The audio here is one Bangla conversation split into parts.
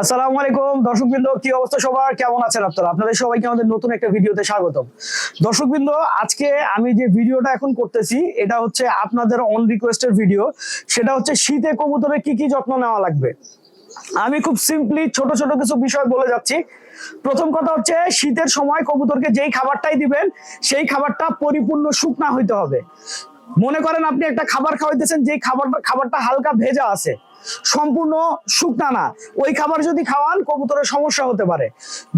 আসসালামু আলাইকুম। দর্শকবৃন্দ, কি অবস্থা সবার? কেমন আছেন আপনারা? আপনাদের সবাইকে আমাদের নতুন একটা ভিডিওতে স্বাগতম। দর্শকবৃন্দ, আজকে আমি যে ভিডিওটা এখন করতেছি, এটা হচ্ছে আপনাদের অন রিকোয়েস্টের ভিডিও সেটা হচ্ছে শীতে কবুতরের কি কি যত্ন নেওয়া লাগবে? আমি খুব সিম্পলি ছোট ছোট কিছু বিষয় বলে যাচ্ছি। প্রথম কথা হচ্ছে, শীতের সময় কবুতরকে যেই খাবারটাই দিবেন, সেই খাবারটা পরিপূর্ণ শুকনা হইতে হবে। মনে করেন আপনি একটা খাবার খাওয়াইতেছেন যেই খাবার, খাবারটা হালকা ভেজা আছে, সম্পূর্ণ শুকনা না, ওই খাবার যদি খাওয়ান কবুতরের সমস্যা হতে পারে।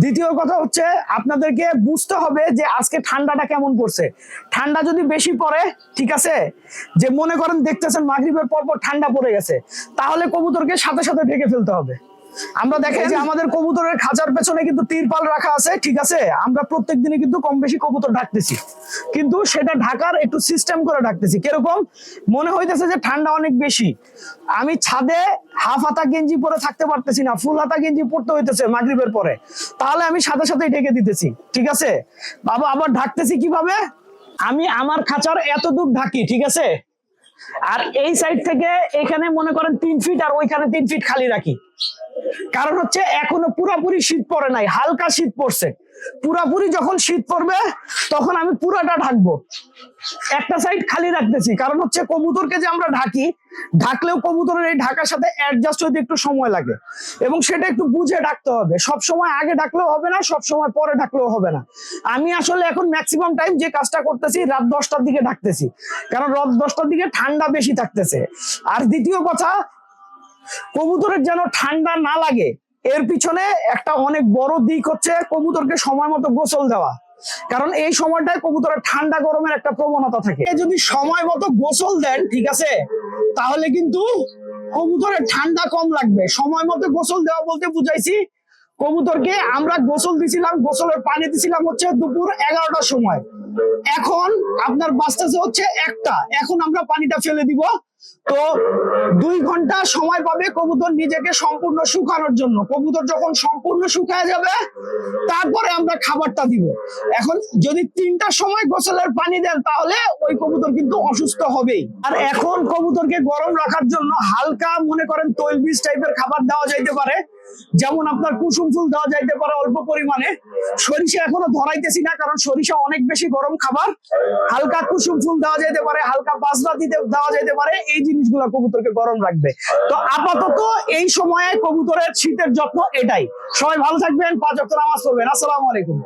দ্বিতীয় কথা হচ্ছে, আপনাদেরকে বুঝতে হবে যে আজকে ঠান্ডাটা কেমন পড়ছে। ঠান্ডা যদি বেশি পড়ে, ঠিক আছে, যে মনে করেন দেখতেছেন মাগরিবের পর পর ঠান্ডা পড়ে গেছে, তাহলে কবুতরকে সাথে সাথে ঢেকে ফেলতে হবে। আমরা দেখে যে আমাদের কবুতরের খাঁচার পেছনে কিন্তু তিরপাল রাখা আছে ঠিক আছে? আমরা প্রত্যেক দিনে কিন্তু কম বেশি কবুতর ডাকতেছি। কিন্তু সেটা ঢাকার একটু সিস্টেম করে ডাকতেছি। কীরকম? মনে হইতেছে যে ঠান্ডা অনেক বেশি। আমি ছাদে হাফ হাতা গেঞ্জি পরে থাকতে পারতেছি না ফুল হাতা গেঞ্জি পরতে হইতেছে মাগরিবের পরে। তাহলে আমি সাথে সাথেই ঢেকে দিতেছি ঠিক আছে? বাবা আবার ঢাকতেছি কীভাবে? আমি আমার খাঁচার এত দূর ঢাকি ঠিক আছে? আর এই সাইড থেকে এখানে মনে করেন তিন ফিট আর ওইখানে তিন ফিট খালি রাখি। কারণ হচ্ছে এখনও পুরাপুরি শীত পড়ে নাই, হালকা শীত পড়ছে। পুরাপুরি যখন শীত পড়বে, তখন আমি পুরাটা ঢাকবো। একটা সাইড খালি রাখতেছি, কারণ হচ্ছে কবুতরকে যে আমরা ঢাকি, ঢাকলেও কবুতরের এই ঢাকার সাথে অ্যাডজাস্ট হইতে একটু সময় লাগে। এবং সেটা একটু বুঝে ডাকতে হবে। সব সময় আগে ডাকলেও হবে না, সব সময় পরে ডাকলেও হবে না। আমি আসলে এখন ম্যাক্সিমাম টাইম যে কাজটা করতেছি, রাত দশটার দিকে ডাকতেছি কারণ রাত দশটার দিকে ঠান্ডা বেশি থাকতেছে। আর দ্বিতীয় কথা কবুতরের যেন ঠান্ডা না লাগে, এর পিছনে একটা অনেক বড় দিক হচ্ছে কবুতরকে সময় মতো গোসল দেওয়া। কারণ এই সময়টায় কবুতরের ঠান্ডা গরমের একটা প্রবণতা থাকে। যদি সময় মতো গোসল দেন, ঠিক আছে, তাহলে কিন্তু কবুতরের ঠান্ডা কম লাগবে। সময় মতো গোসল দেওয়া বলতে বুঝাইছি, কবুতরকে আমরা গোসল দিছিলাম, গোসলের পানি দিছিলাম হচ্ছে দুপুর এগারোটার সময়। এখন আপনার বাঁচতেছে হচ্ছে একটা, এখন আমরা পানিটা ফেলে দিব। তো দুই ঘণ্টা সময় পাবে কবুতর নিজেকে সম্পূর্ণ শুকানোর জন্য। কবুতর যখন সম্পূর্ণ শুকায় যাবে, তারপরে আমরা খাবারটা দিব। এখন যদি তিনটা সময় গোসলের পানি দেন, তাহলে ওই কবুতর কিন্তু অসুস্থ হবেই। আর এখন কবুতরকে গরম রাখার জন্য হালকা মনে করেন তৈল বীজ টাইপের খাবার দেওয়া যাইতে পারে। যেমন আপনার কুসুম ফুল দেওয়া যাইতে পারে অল্প পরিমাণে। সরিষা এখনও ধরাইতেছি না, কারণ সরিষা অনেক বেশি গরম খাবার। হালকা কুসুম ফুল দেওয়া যাইতে পারে, হালকা বাজরা দিতে দেওয়া যাইতে পারে, এই জিনিসগুলো কবুতরকে গরম রাখবে। তো আপাতত এই সময়ে কবুতরের শীতের যত্ন এটাই। সবাই ভালো থাকবেন, পাঁচ অক্ট নামাজ পড়বেন। আসসালামু আলাইকুম।